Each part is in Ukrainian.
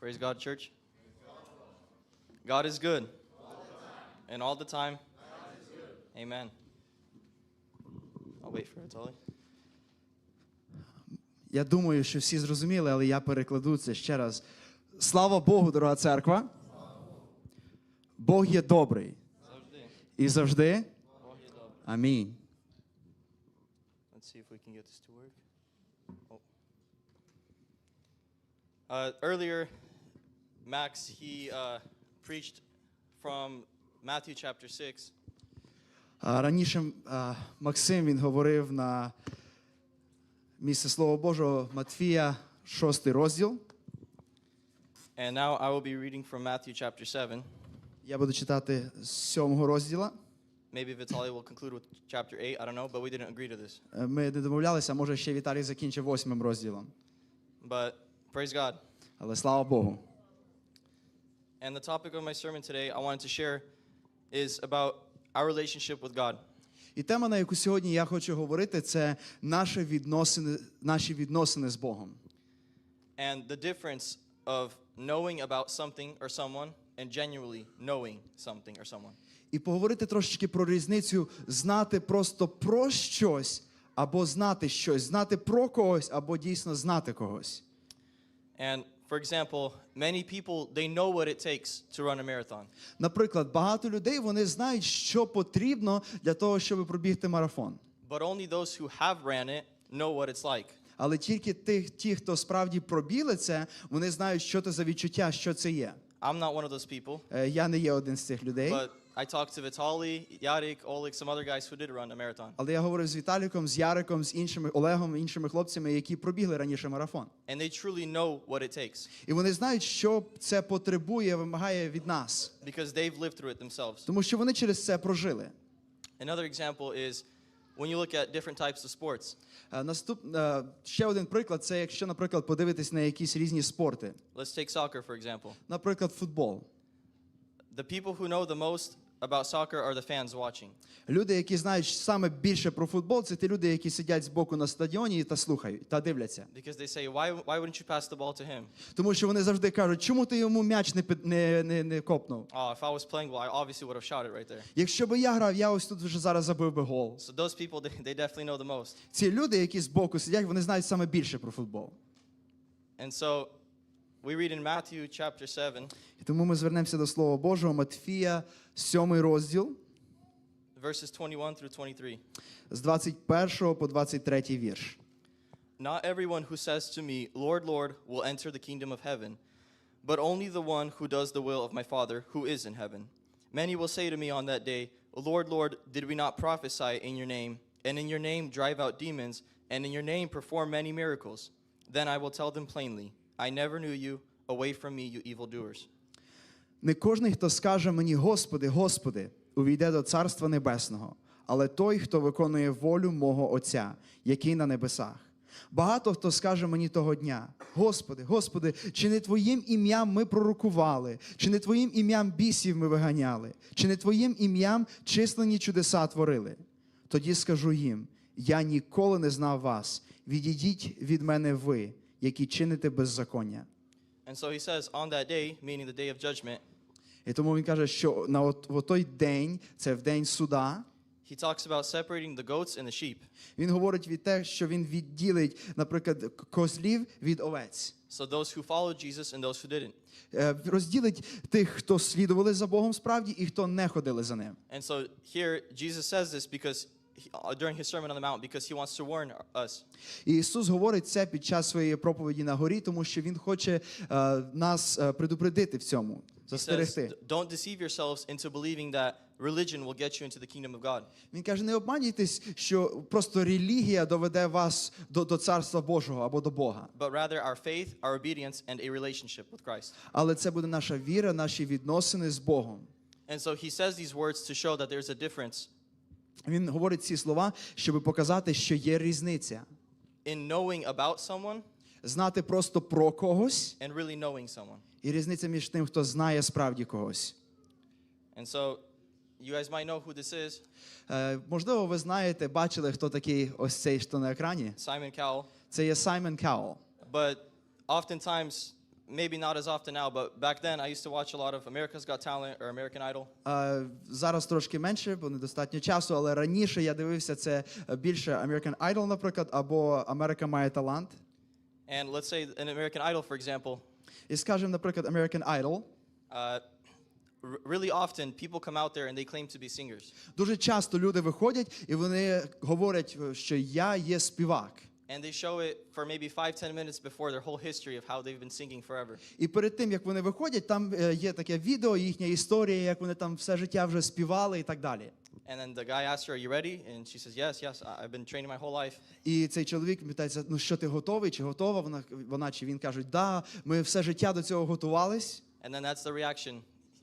Praise God, church. God is good. And all the time. Amen. I'll wait for it, Tully. Я думаю, що всі зрозуміли, але я перекладу це ще раз. Слава Богу, дорога церква. Бог є добрий. Завжди. І завжди. Бог є добрий. Амінь. Let's see if we can get this to work. Oh. Uh, earlier, Max, he uh, preached from Matthew chapter 6. А, Раніше а, Максим він говорив на місце Слова Божого Матфія, 6 розділ. And now I will be reading from Matthew chapter 7. Я буду читати з 7 розділа. Maybe Vitaly will conclude with chapter 8. I don't know, but we didn't agree to this. Е, Ми не домовлялися, може ще Віталій закінчив восьмим розділом. But praise God. Але слава Богу. And the topic of my sermon today I wanted to share is about our relationship with God. І тема, на яку сьогодні я хочу говорити, це наші відносини, наші відносини з Богом. And the difference of knowing about something or someone and genuinely knowing something or someone. І поговорити трошечки про різницю знати просто про щось або знати щось, знати про когось або дійсно знати когось. And for example, many people they know what it takes to run a marathon. Наприклад, багато людей вони знають, що потрібно для того, щоб пробігти марафон. But only those who have ran it know what it's like. Але тільки тих, ті, хто справді пробіли це, вони знають, що це за відчуття, що це є. I'm not one of those people, Е, Я не є один з цих людей. but I talked to Vitali, Yarik, Oleg, some other guys who did run a marathon. Але я говорив з Віталіком, з Яриком, з іншими Олегом, іншими хлопцями, які пробігли раніше марафон. And they truly know what it takes І вони знають, що це потребує, вимагає від нас, because they've lived through it themselves. тому що вони через це прожили. Another example is when you look at different types of sports. Е, Наступ е, ще один приклад це якщо, наприклад, подивитись на якісь різні спорти, Let's take soccer, for example. наприклад, футбол. The people who know the most about soccer are the fans watching. Люди, які знають саме більше про футбол, це ті люди, які сидять збоку на стадіоні та слухають та дивляться. Because they say, why, why wouldn't you pass the ball to him? Тому що вони завжди кажуть, чому ти йому м'яч не, під- не, не, не копнув? Oh, if I was playing well, I obviously would have shot it right there. Якщо би я грав, я ось тут вже зараз забив би гол. So those people, they, they definitely know the most. Ці люди, які збоку сидять, вони знають саме більше про футбол. And so we read in Matthew chapter 7, І тому ми звернемося до Слова Божого, Матфія, 7 розділ, verses 21 through 23. з 21 по 23 вірш. Not everyone who says to me, Lord, Lord, will enter the kingdom of heaven, but only the one who does the will of my Father who is in heaven. Many will say to me on that day, Lord, Lord, did we not prophesy in your name, and in your name drive out demons, and in your name perform many miracles? Then I will tell them plainly, I never knew you. Away from me, you evildoers. Не кожний, хто скаже мені, Господи, Господи, увійде до Царства Небесного, але той, хто виконує волю мого Отця, який на небесах. Багато хто скаже мені того дня: Господи, Господи, чи не Твоїм ім'ям ми пророкували, чи не Твоїм ім'ям бісів ми виганяли, чи не Твоїм ім'ям численні чудеса творили? Тоді скажу їм: Я ніколи не знав вас. Відійдіть від мене ви, які чините беззаконня. And so he says, on that day, meaning the day of judgment, І тому він каже, що на от, в той день, це в день суда, he talks about separating the goats and the sheep. він говорить від те, що він відділить, наприклад, козлів від овець. So those who followed Jesus and those who didn't. Е, Розділить тих, хто слідували за Богом справді, і хто не ходили за ним. And so here Jesus says this because during his sermon on the mount because he wants to warn us. І Ісус говорить це під час своєї проповіді на горі, тому що Він хоче е, нас е, предупредити в цьому, застерегти. Don't deceive yourselves into believing that religion will get you into the kingdom of God. Він каже: не обманюйтесь, що просто релігія доведе вас до, до царства Божого або до Бога. But rather our faith, our obedience, and a relationship with Christ. Але це буде наша віра, наші відносини з Богом. And so he says these words to show that there's a difference Він говорить ці слова, щоб показати, що є різниця. in knowing about someone Знати просто про когось, and really knowing someone. і різниця між тим, хто знає справді когось. And so you guys might know who this is Е, можливо, ви знаєте, бачили, хто такий ось цей, що на екрані. Simon Cowell. Це є Саймон Каул. But oftentimes, maybe not as often now, but back then I used to watch a lot of America's Got Talent or American Idol. Е, Зараз трошки менше, бо недостатньо часу, але раніше я дивився це е, більше American Idol, наприклад, або Америка має талант. And let's say in American Idol, for example, І скажемо, наприклад, American Idol. uh, r- really often people come out there and they claim to be singers. Дуже часто люди виходять і вони говорять, що я є співак. And they show it for maybe five, ten minutes before their whole history of how they've been singing forever. І перед тим як вони виходять, там е, є таке відео, їхня історія, як вони там все життя вже співали і так далі. And then the guy asks her, Are you ready? And she says, Yes, yes, I- I've been training my whole life. І цей чоловік питається: ну що ти готовий, чи готова? Вона вона чи він кажуть, да, ми все життя до цього готувались. And then that's the reaction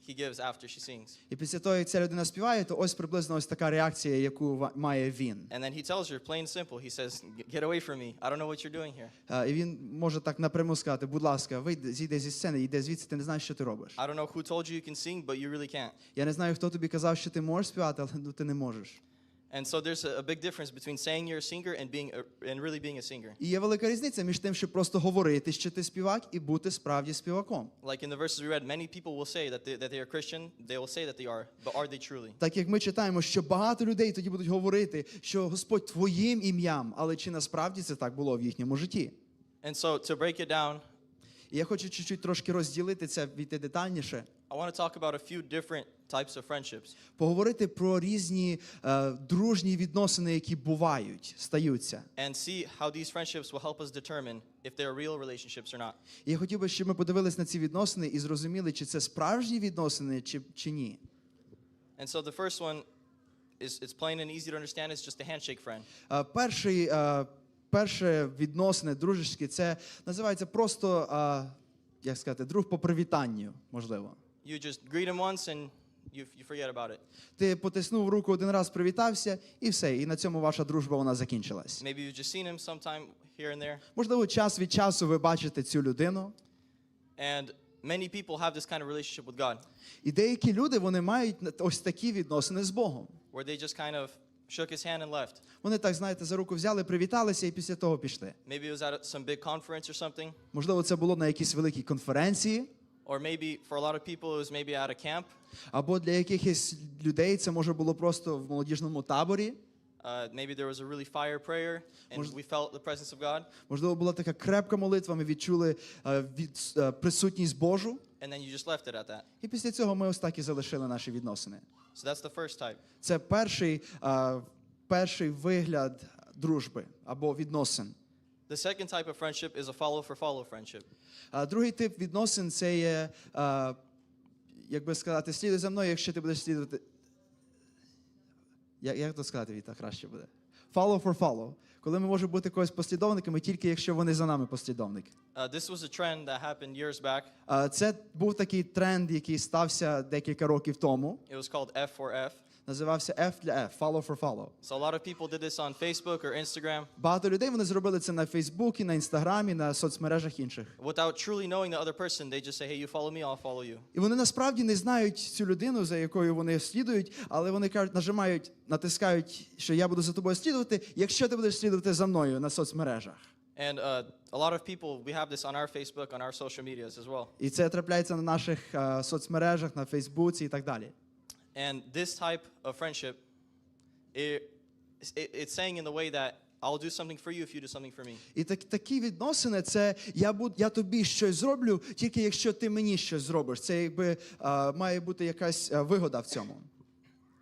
he gives after she sings. І після того, як ця людина співає, то ось приблизно ось така реакція, яку має він. And then he tells her, plain simple, he says, Get away from me. I don't know what you're doing here. І він може так напряму сказати: будь ласка, вийди, зійди зі сцени, йди звідси, ти не знаєш, що ти робиш. I don't know who told you you can sing, but you really can't. Я не знаю, хто тобі казав, що ти можеш співати, але ну ти не можеш. And so there's a, big difference between saying you're a singer and being a, and really being a singer. І є велика різниця між тим, щоб просто говорити, що ти співак, і бути справді співаком. Like in the verses we read, many people will say that they, that they are Christian. They will say that they are, but are they truly? Так як ми читаємо, що багато людей тоді будуть говорити, що Господь твоїм ім'ям, але чи насправді це так було в їхньому житті? And so to break it down, І я хочу чуть-чуть трошки розділити це, війти детальніше, I want to talk about a few different types of friendships. поговорити про різні е, дружні відносини, які бувають, стаються. and see how these friendships will help us determine if they're real relationships or not. Я хотів би, щоб ми подивились на ці відносини і зрозуміли, чи це справжні відносини, чи, чи ні. And so the first one is it's plain and easy to understand. It's just a handshake friend. Е, Перший, е, перше відносини дружеські, це називається просто, е, як сказати, друг по привітанню, можливо. You just greet him once and you, you forget about it. Ти потиснув руку один раз, привітався, і все. І на цьому ваша дружба вона закінчилась. Maybe you've just seen him sometime here and there. Можливо, час від часу ви бачите цю людину. And many people have this kind of relationship with God І деякі люди вони мають ось такі відносини з Богом. where they just kind of shook his hand and left. Вони так, знаєте, за руку взяли, привіталися і після того пішли. Maybe it was at some big conference or something. Можливо, це було на якійсь великій конференції, Or maybe for a lot of people, it was maybe at a camp. або для якихось людей це може було просто в молодіжному таборі. Uh, maybe there was a really fire prayer and Может- we felt the presence of God. Можливо, була така крепка молитва, ми відчули е, від, е, присутність Божу. And then you just left it at that. І після цього ми ось так і залишили наші відносини. So that's the first type. Це перший, е, перший вигляд дружби або відносин. The second type of friendship is a follow for follow friendship. А другий тип відносин це є, е, як би сказати, слідуй за мною, якщо ти будеш слідувати. Як, як то сказати, Віта, краще буде? Follow for follow. Коли ми можемо бути когось послідовниками, тільки якщо вони за нами послідовники. Uh, this was a trend that happened years back. А Це був такий тренд, який стався декілька років тому. It was called F4F. Називався F для F, follow for follow. So a lot of people did this on Facebook or Instagram Багато людей вони зробили це на Фейсбуці, на Інстаграмі, на соцмережах інших. without truly knowing the other person. They just say, "Hey, you follow me, I'll follow you." І вони насправді не знають цю людину, за якою вони слідують, але вони кажуть, нажимають, натискають, що я буду за тобою слідувати, якщо ти будеш слідувати за мною на соцмережах. And uh, a lot of people, we have this on our Facebook, on our social medias as well. І це трапляється на наших е, соцмережах, на Фейсбуці і так далі. And this type of friendship, it, it, it's saying in the way that I'll do something for you if you do something for me. І так, такі відносини це я буд, я тобі щось зроблю, тільки якщо ти мені щось зробиш. Це якби е, має бути якась е, вигода в цьому.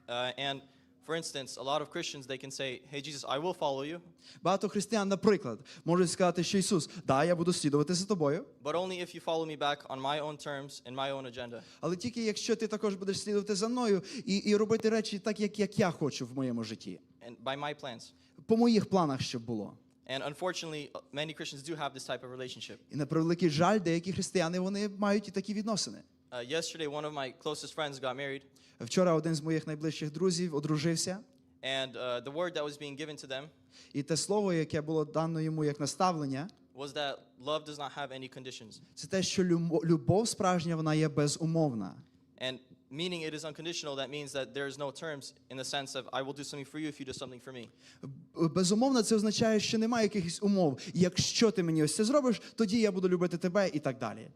Uh, and for instance, a lot of Christians, they can say, Hey, Jesus, I will follow you, Багато християн, наприклад, можуть сказати, що Ісус, да, я буду слідувати за тобою, but only if you follow me back on my own terms and my own agenda. але тільки якщо ти також будеш слідувати за мною і, і робити речі так, як, як я хочу в моєму житті, and by my plans. по моїх планах, щоб було. And unfortunately, many Christians do have this type of relationship. І на превеликий жаль, деякі християни вони мають і такі відносини. Uh, yesterday, one of my closest friends got married, Вчора один з моїх найближчих друзів одружився, and uh, the word that was being given to them і те слово, яке було дано йому як наставлення, was that love does not have any conditions. це те, що люмо- любов справжня вона є безумовна. And meaning it is unconditional, that means that there is no terms in the sense of I will do something for you if you do something for me. Б- Безумовно, це означає, що немає якихось умов. Якщо ти мені ось це зробиш, тоді я буду любити тебе і так далі.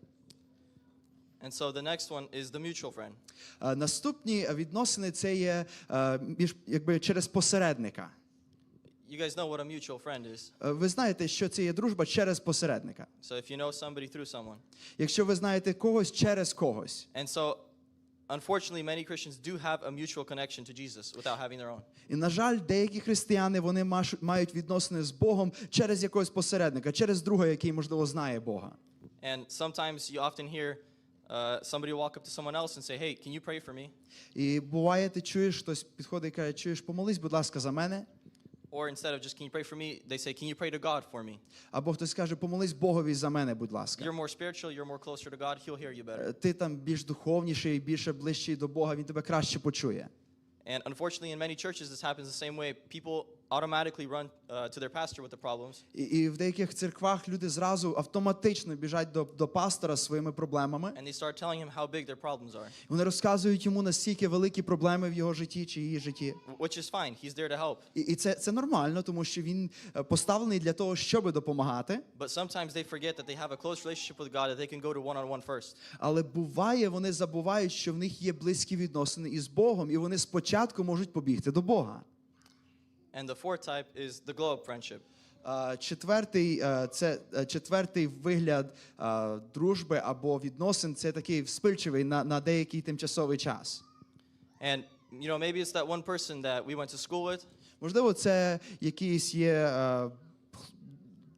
And so the next one is the mutual friend. Е, Наступні відносини це є е, між, якби через посередника. You guys know what a mutual friend is. Е, Ви знаєте, що це є дружба через посередника. So if you know somebody through someone. Якщо ви знаєте когось через когось. And so unfortunately many Christians do have a mutual connection to Jesus without having their own. І, на жаль, деякі християни вони маш- мають відносини з Богом через якогось посередника, через друга, який, можливо, знає Бога. And sometimes you often hear uh, somebody walk up to someone else and say, "Hey, can you pray for me?" І буває, ти чуєш, хтось підходить і каже, чуєш, помолись, будь ласка, за мене. Or instead of just "Can you pray for me?" they say, "Can you pray to God for me?" Або хтось каже, помолись Богові за мене, будь ласка. You're more spiritual, you're more closer to God, he'll hear you better. Е, Ти там більш духовніший, більше ближчий до Бога, він тебе краще почує. And unfortunately in many churches this happens the same way. People automatically run uh, to their pastor with the problems. І, і в деяких церквах люди зразу автоматично біжать до, до пастора з своїми проблемами. and they start telling him how big their problems are, Вони розказують йому настільки великі проблеми в його житті чи її житті. which is fine. He's there to help. І, і це, це нормально, тому що він е, поставлений для того, щоб допомагати. But sometimes they forget that they have a close relationship with God that they can go to one on one first. Але буває, вони забувають, що в них є близькі відносини із Богом, і вони спочатку можуть побігти до Бога. And the fourth type is the glow up friendship. Четвертий, е, це е, четвертий вигляд е, дружби або відносин це такий вспильчивий на, на деякий тимчасовий час. And you know, maybe it's that one person that we went to school with, Можливо, це якийсь є е,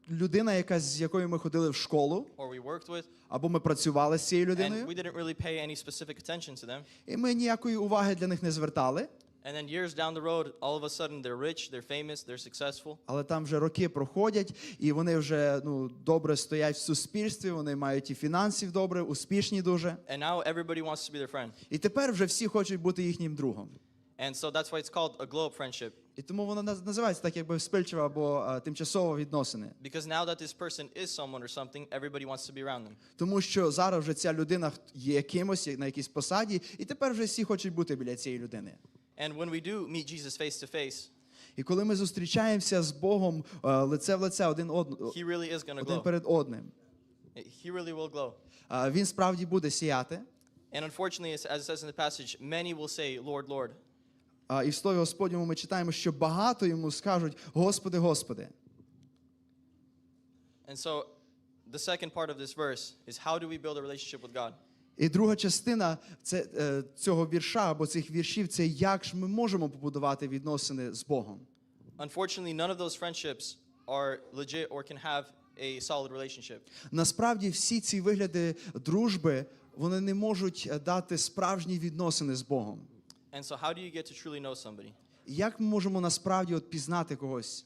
людина, яка з якою ми ходили в школу, or we worked with, або ми працювали з цією and людиною, we didn't really pay any specific attention to them. і ми ніякої уваги для них не звертали. And then years down the road, all of a sudden they're rich, they're famous, they're successful. Але там вже роки проходять, і вони вже ну добре стоять в суспільстві. Вони мають і фінансів добре, успішні дуже. And now everybody wants to be their friend. І тепер вже всі хочуть бути їхнім другом. And so that's why it's called a glow up friendship. І тому воно називається так, якби спильчива або а, тимчасово відносини. Because now that this person is someone or something, everybody wants to be around them. Тому що зараз вже ця людина є якимось на якійсь посаді, і тепер вже всі хочуть бути біля цієї людини. And when we do meet Jesus face to face, І коли ми зустрічаємося з Богом е, лице в лице один, од... he really is going to один glow. перед одним, He really will glow. е, він справді буде сіяти. And unfortunately, as as it says in the passage, many will say, Lord, Lord. А, І в слові Господньому ми читаємо, що багато йому скажуть: Господи, Господи. And so the second part of this verse is how do we build a relationship with God? І друга частина це, е, цього вірша або цих віршів це як ж ми можемо побудувати відносини з Богом. Unfortunately, none of those friendships are legit or can have a solid relationship. Насправді всі ці вигляди дружби вони не можуть е, дати справжні відносини з Богом. And so, how do you get to truly know somebody? Як ми можемо насправді от пізнати когось?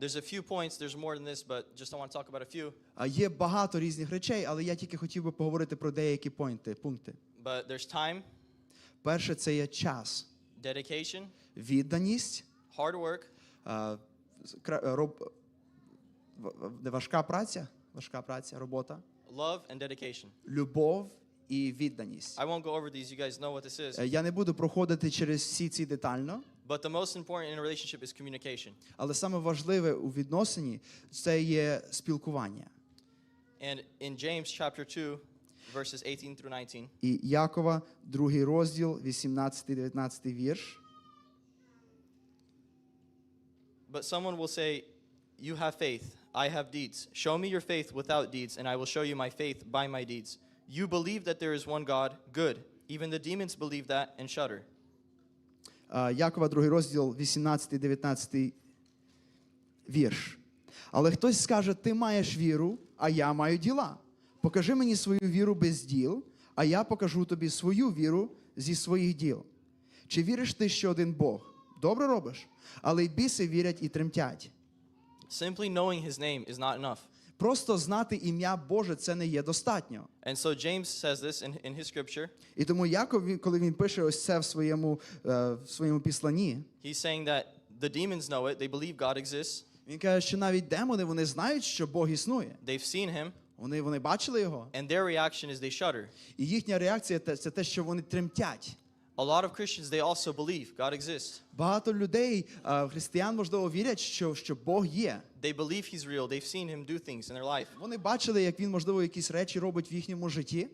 There's a few points, there's more than this, but just I want to talk about a few. А Є багато різних речей, але я тільки хотів би поговорити про деякі пойнти, пункти. But there's time, Перше це є час, dedication, відданість, hard work, роб- важка праця, важка праця, робота, love, and dedication. любов і відданість. I won't go over these, you guys know what this is. Е, Я не буду проходити через всі ці детально, But the most important in a relationship is communication. але саме важливе у відносині це є спілкування. And in James chapter 2, verses 18 through 19, І Якова, другий розділ, 18-19 вірш. but someone will say, You have faith, I have deeds. Show me your faith without deeds, and I will show you my faith by my deeds. You believe that there is one God, good. Even the demons believe that and shudder. Якова, другий розділ, 18-19 вірш. Але хтось скаже: ти маєш віру, а я маю діла. Покажи мені свою віру без діл, а я покажу тобі свою віру зі своїх діл. Чи віриш ти, що один Бог? Добре робиш, але й біси вірять і тремтять. Simply knowing his name is not enough. Просто знати ім'я Боже це не є достатньо. And so James says this in, in his scripture. І тому Яков, коли він пише ось це в своєму, е, в своєму післанні, He's saying that the demons know it, they believe God exists, він каже, що навіть демони вони знають, що Бог існує. they've seen him, Вони, вони бачили його. and their reaction is they shudder. І їхня реакція це те, що вони тремтять. A lot of Christians, they also believe God exists. Багато людей, е, християн, можливо, вірять, що, що Бог є. They believe He's real. They've seen Him do things in their life. Вони бачили, як він, можливо, якісь речі робить в їхньому житті,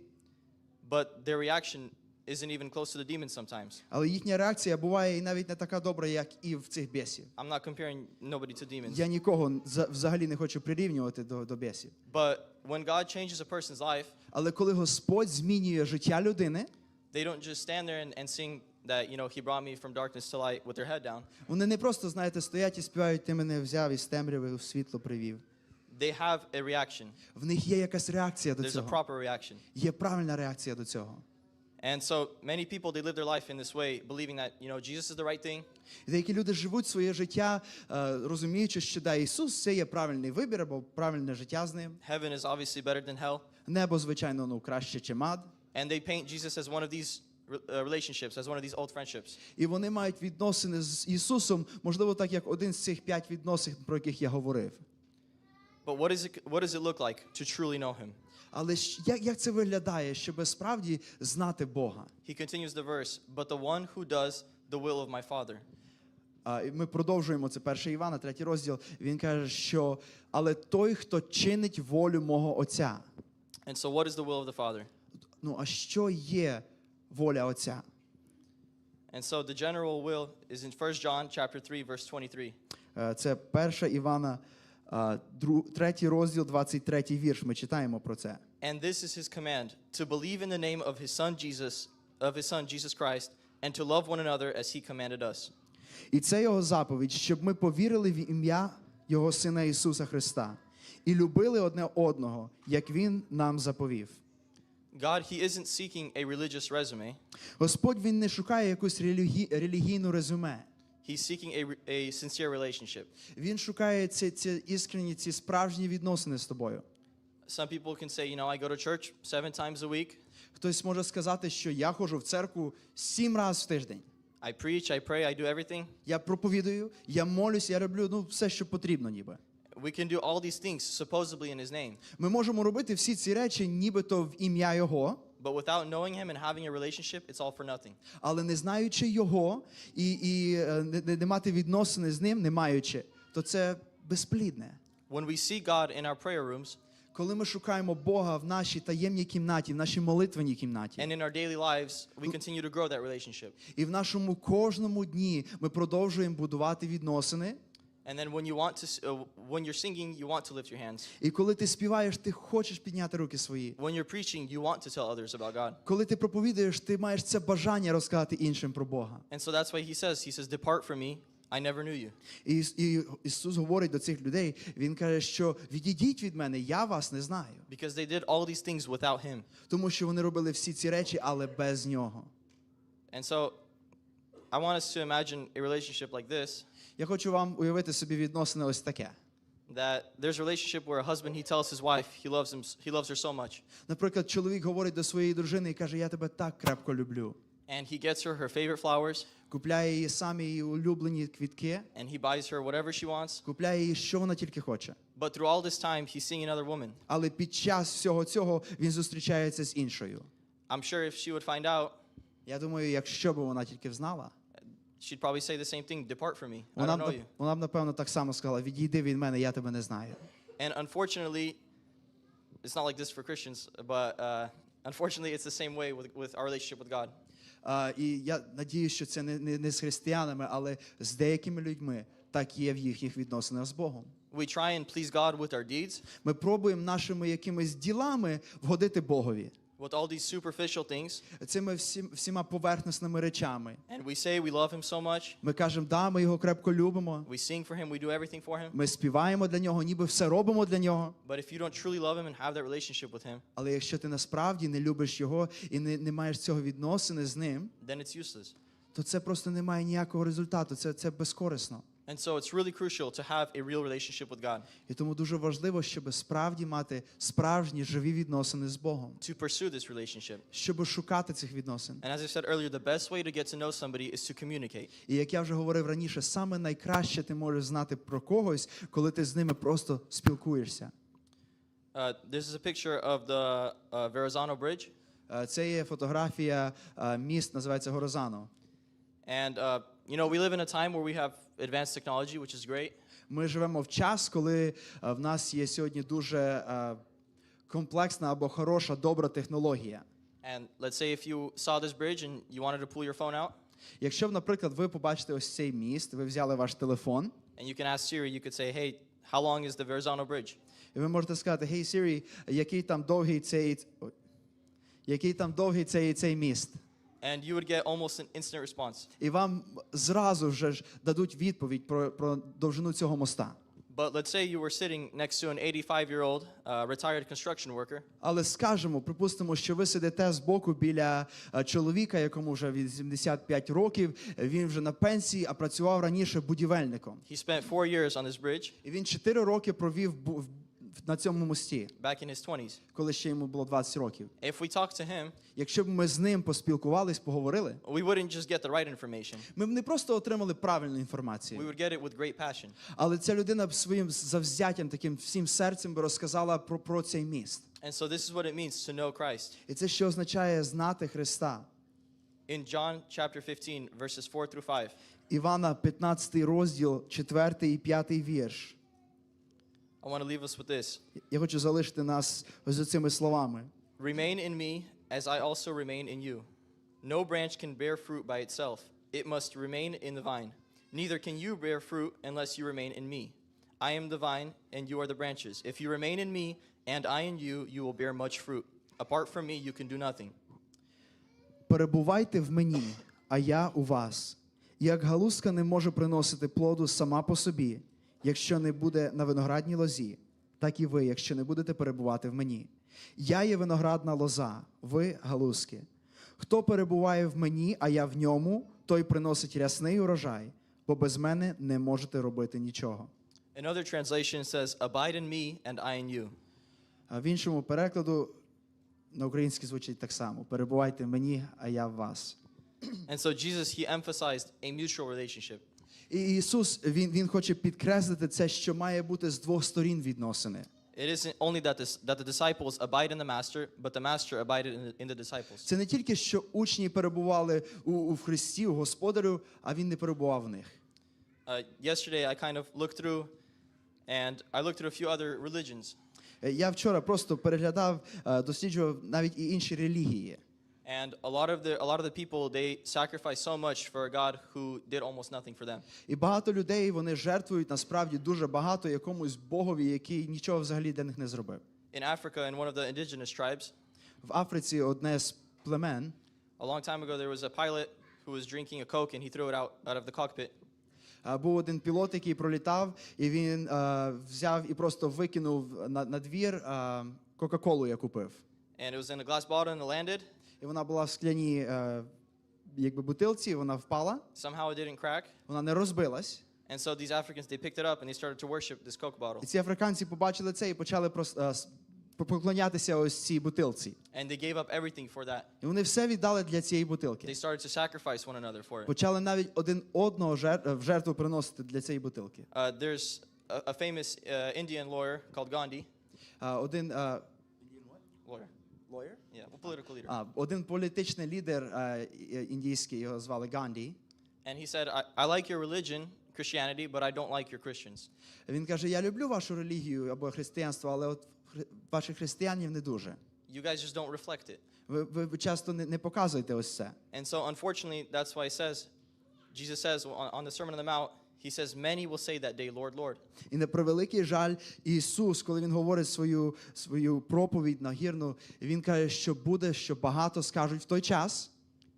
but their reaction isn't even close to the demons sometimes. Але їхня реакція буває і навіть не така добра, як і в цих бісів. I'm not comparing nobody to demons. Я нікого за- взагалі не хочу прирівнювати до, до бісів. But when God changes a person's life, Але коли Господь змінює життя людини, they don't just stand there and, and sing that, you know, He brought me from darkness to light with their head down. вони не просто, знаєте, стоять і співають, ти мене взяв із темряви у світло привів. They have a reaction. В них є якась реакція до There's a цього. proper reaction. Є правильна реакція до цього. And so many people, they live their life in this way, believing that, you know, Jesus is the right thing. І деякі люди живуть своє життя, е, розуміючи, що да, Ісус це є правильний вибір або правильне життя з ним. Heaven is obviously better than hell. Небо, звичайно, ну краще, чим ад. And they paint Jesus as one of these uh, relationships, as one of these old friendships. І вони мають відносини з Ісусом, можливо, так як один з цих п'ять відносин, про яких я говорив. But what, is it, what does it look like to truly know Him? Але як, як це виглядає, щоб справді знати Бога? He continues the verse, but the one who does the will of my Father. А, Ми продовжуємо це перший Івана, третій розділ. Він каже, що але той, хто чинить волю мого Отця. And so, what is the will of the Father? Ну а що є воля Отця? And so, the general will is in 1 John chapter 3, verse 23. Е, Це перша Івана, а, третій розділ, 23 вірш. Ми читаємо про це. And this is his command to believe in the name of his son Jesus, of his son Jesus Christ, and to love one another as he commanded us. І це його заповідь, щоб ми повірили в ім'я Його Сина Ісуса Христа і любили одне одного, як Він нам заповів. God, he isn't seeking a religious resume. Господь Він не шукає якусь релігі... релігійну резюме. He's seeking a, a sincere relationship. Він шукає ці, ці іскренні, ці справжні відносини з тобою. Some people can say, you know, I go to church seven times a week. Хтось може сказати, що я ходжу в церкву сім разів в тиждень. I preach, I pray, I do everything. Я проповідую, я молюсь, я роблю ну, все, що потрібно, ніби. We can do all these things supposedly in his name. Ми можемо робити всі ці речі, нібито в ім'я Його, But without knowing him and having a relationship, it's all for nothing. але не знаючи Його і, і е, не, не- не мати відносини з ним, не маючи, то це безплідне. When we see God in our prayer rooms Коли ми шукаємо Бога в нашій таємній кімнаті, в нашій молитвенній кімнаті, and in our daily lives, we continue to grow that relationship. і в нашому кожному дні ми продовжуємо будувати відносини. And then when you want to, s- uh, when you're singing, you want to lift your hands. І коли ти співаєш, ти хочеш підняти руки свої. When you're preaching, you want to tell others about God. Коли ти проповідуєш, ти маєш це бажання розказати іншим про Бога. And so that's why he says, he says, depart from me, I never knew you. І, Іс- і Ісус говорить до цих людей, Він каже, що відійдіть від мене, я вас не знаю. Because they did all these things without him. Тому що вони робили всі ці речі, але без нього. And so I want us to imagine a relationship like this Я хочу вам уявити собі відносини ось таке. that there's a relationship where a husband he tells his wife he loves him he loves her so much Наприклад, чоловік говорить до своєї дружини і каже: Я тебе так крепко люблю. and he gets her her favorite flowers Купляє їй самі її улюблені квітки, and he buys her whatever she wants купляє їй, що вона тільки хоче. but through all this time he's seeing another woman Але під час всього цього він зустрічається з іншою. i'm sure if she would find out Я думаю, якщо б вона тільки знала, she'd probably say the same thing depart from me i вона don't know you вона б напевно так само сказала: відійди від мене, я тебе не знаю. and unfortunately it's not like this for christians but uh, unfortunately it's the same way with, with our relationship with god А, і я надію, що це не, не, не з християнами, але з деякими людьми так є в їхніх відносинах з Богом. we try and please god with our deeds Ми пробуємо нашими якимись ділами вгодити Богові. With all these superficial things Цими всім, всіма поверхносними речами. and we say we love him so much Ми кажемо, да, ми його крепко любимо. we sing for him we do everything for him Ми співаємо для нього, ніби все робимо для нього. but if you don't truly love him and have that relationship with him Але якщо ти насправді не любиш його і не, не маєш цього відносини з ним, then it's useless то це просто не має ніякого результату. Це, це безкорисно. And so it's really crucial to have a real relationship with god І тому дуже важливо, щоб справді мати справжні живі відносини з Богом, to pursue this relationship щоб шукати цих відносин. and as i said earlier the best way to get to know somebody is to communicate І як я вже говорив раніше, саме найкраще ти можеш знати про когось, коли ти з ними просто спілкуєшся. uh, this is a picture of the uh, verrazano bridge Е, Це є фотографія е, міст, називається Горозано. and uh, you know we live in a time where we have advanced technology which is great Ми живемо в час, коли е, в нас є сьогодні дуже е, комплексна або хороша, добра технологія. And let's say if you saw this bridge and you wanted to pull your phone out, Якщо, наприклад, ви побачите ось цей міст, ви взяли ваш телефон, and you can ask Siri, you could say, hey, how long is the Verrazano Bridge? і ви можете сказати: Hey Siri, який там довгий цей. ой, Який там довгий цей, цей міст? And you would get almost an instant response. І вам зразу вже ж дадуть відповідь про, про довжину цього моста. But let's say you were sitting next to an 85 year old uh, retired construction worker, Але скажемо, припустимо, що ви сидите збоку біля е, чоловіка, якому вже 85 років, він вже на пенсії, а працював раніше будівельником. he spent four years on this bridge І він 4 роки провів бу- в- на цьому мості, back in his 20s. коли ще йому було 20 років. If we talked to him, Якщо б ми з ним поспілкувались, поговорили, we wouldn't just get the right information, ми б не просто отримали правильну we would get it with great passion. але ця людина б своїм завзяттям, таким всім серцем би розказала про, про цей міст. And so this is what it means to know Christ. І це що означає знати Христа. In John chapter 15, verses 4 through 5, Івана, 15 розділ, 4 і 5 вірш. I want to leave us with this. Я хочу залишити нас ось цими словами. Remain in me as I also remain in you. No branch can bear fruit by itself, it must remain in the vine. Neither can you bear fruit unless you remain in me. I am the vine, and you are the branches. If you remain in me, and I in you, you will bear much fruit. Apart from me, you can do nothing. Перебувайте в мені, а я у вас. Як галузка не може приносити плоду сама по собі, якщо не буде на виноградній лозі, так і ви, якщо не будете перебувати в мені. Я є виноградна лоза, ви галузки. Хто перебуває в мені, а я в ньому, той приносить рясний урожай, бо без мене не можете робити нічого. Another translation says, Abide in me, and I in you. А в іншому перекладу на українській звучить так само: перебувайте в мені, а я в вас. And so Jesus, he emphasized a mutual relationship. І Ісус він, він хоче підкреслити це, що має бути з двох сторін відносини. It isn't only that, this, that the disciples abide in the master, but the master abided in the, in the disciples. Це не тільки що учні перебували у, у Христі, у Господарю, а він не перебував в них. Uh, yesterday, I kind of looked through, and I looked through a few other religions. Е, Я вчора просто переглядав, е, досліджував навіть і інші релігії. And a lot of the a lot of the people they sacrifice so much for a God who did almost nothing for them. І багато людей вони жертвують насправді дуже багато якомусь Богові, який нічого взагалі для них не зробив. In Africa, in one of the indigenous tribes, В Африці одне з племен a long time ago, there was a pilot who was drinking a coke and he threw it out out of the cockpit. е, був один пілот, який пролітав, і він е, взяв і просто викинув на, на двір е, Кока-Колу, я купив. And it was in a glass bottle and it landed. І вона була в скляній е, якби бутилці, вона впала, Somehow it didn't crack. вона не розбилась. And so these Africans they picked it up and they started to worship this coke bottle. І ці африканці побачили це і почали прос- е, с- поклонятися ось цій бутилці. And they gave up everything for that. І вони все віддали для цієї They бутилки. started to sacrifice one another for it. Почали навіть один одного жер- е, в жертву приносити для цієї бутилки. Uh, there's a, a famous uh, Indian lawyer called Gandhi. Е, Один, е, Lawyer? Yeah, well, political leader. а, один політичний лідер е, е, індійський, його звали Ганді. And he said, I, I like your religion, Christianity, but I don't like your Christians. Він каже: Я люблю вашу релігію або християнство, але от хри- ваших християнів не дуже. You guys just don't reflect it. Ви, ви, ви часто не, не показуєте ось це. And so, unfortunately, that's why he says, Jesus says on, on the Sermon on the Mount, he says, Many will say that day, Lord, Lord. І на превеликий жаль, Ісус, коли Він говорить свою, свою проповідь нагірну, він каже, що буде, що багато скажуть в той час.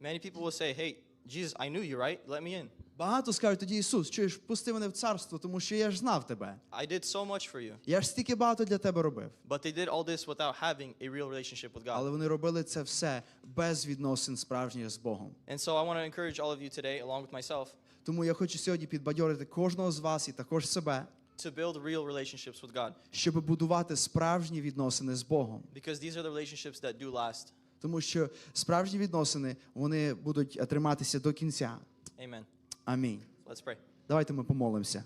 Many people will say, Hey, Jesus, I knew you, right? Let me in. Багато скажуть тоді Ісус, чуєш, пусти мене в царство, тому що я ж знав тебе. I did so much for you. Я ж стільки багато для тебе робив. But they did all this without having a real relationship with God. Але вони робили це все без відносин справжніх з Богом. And so, I want to encourage all of you today, along with myself, Тому я хочу сьогодні підбадьорити кожного з вас і також себе, to build real relationships with God. щоб будувати справжні відносини з Богом. Because these are the relationships that do last. Тому що справжні відносини вони будуть триматися до кінця. Amen. Амінь. Let's pray. Давайте ми помолимося.